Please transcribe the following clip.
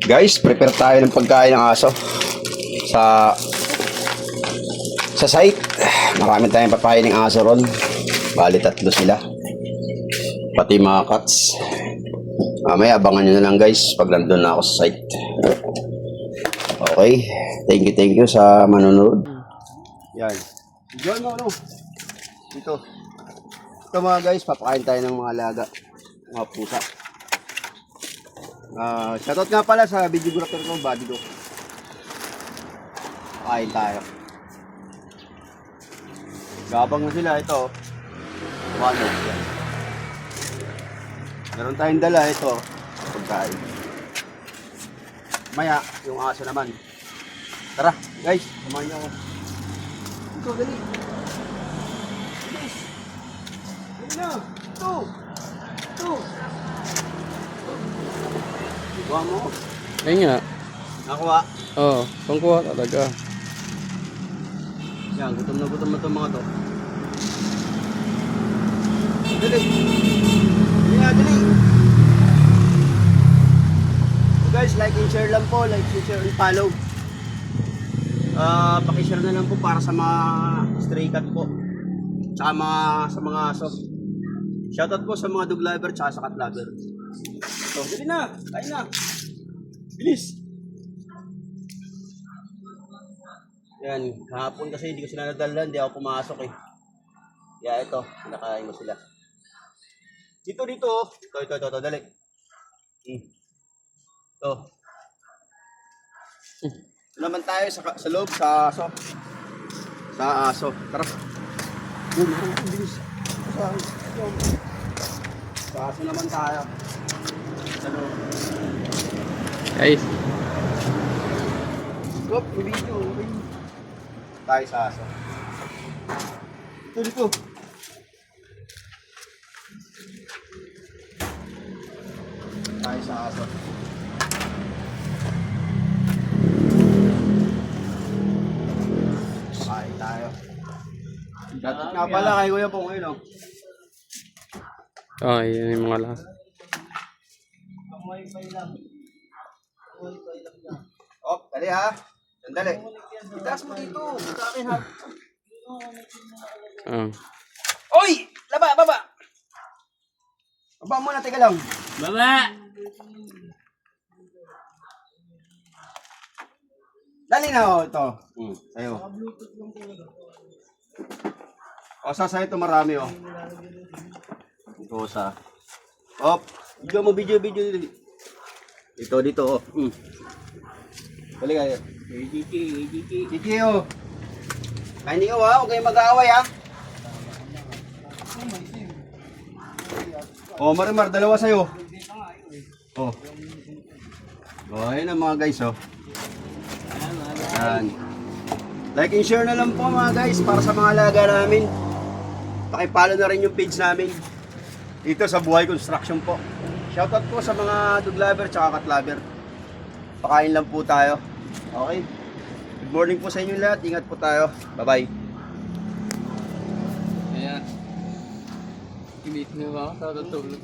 Guys, prepare tayo ng pagkain ng aso. Sa sa site, marami tayong papain ng aso ron. Bali, tatlo sila. Pati mga cats. Mamaya, abangan nyo na lang guys pag nandun na ako sa site. Okay. Thank you, thank you sa manonood. Yan. Diyan mo, ano? Dito. Ito mga guys, papakain tayo ng mga alaga. Mga pusa. Ah, shoutout nga pala sa videographer ko, Buddy ko. Kain tayo. Gabang na sila, ito. Ano, yan. Meron tayong dala, ito. Pagkain. Maya, yung aso naman. Tara, guys, samahan niyo ako. Ito, dali. Bilis. Dali na. Ito. Buha mo. Ayun nga. Nakuha. Oo, oh, pangkuha talaga. Yan, gutom na gutom na itong mga to. Dali. Dali na, dali. So guys, like and share lang po. Like and share and follow. Ah, paki-share na lang po para sa mga stray cat po. Tsaka mga sa mga aso. Shoutout po sa mga dog lover tsaka sa cat lover. So, dali na. Kain na. Bilis. Yan, kahapon kasi hindi ko sila nadala, hindi ako pumasok eh. Kaya ito, nakain mo sila. Dito, dito. Ito, ito, ito, ito, dali. Hmm. Ito. Ito naman tayo sa, sa loob, sa aso. Sa aso. Tara. Yun, yun, yun, bilis. Sa aso naman tayo. Guys, Stop, video. Tayo sa aso. Dito, dito. Tayo sa aso. Kain tayo. Dapat nga pala kay Kuya Pong ngayon, oh. oh, yun yung mga lahat. Oh, dali ha. Sandali. Itaas mo dito. Sa akin ha. Oh. Oy! Laba, baba! Baba muna, teka lang. Baba! Dali na oh, ito. Hmm, sa'yo. O, sa sa'yo ito marami oh. Ito sa... Op! Video mo, video, video. video. Ito, dito oh. Hmm. Dali kayo. Gigi, gigi. Gigi oh. Kain niyo ha, huwag kayong mag-aaway ha. Oh, Marimar, dalawa sa'yo. Oh. Oh, ayun ang mga guys oh. Yan. Like and share na lang po mga guys para sa mga alaga namin. Pakipalo na rin yung page namin. Dito sa Buhay Construction po. Shoutout po sa mga dog lover tsaka cat lover. Pakain lang po tayo. Okay. Good morning po sa inyo lahat. Ingat po tayo. Bye-bye. Ayan. Kilit mo ba? Sa tutulog.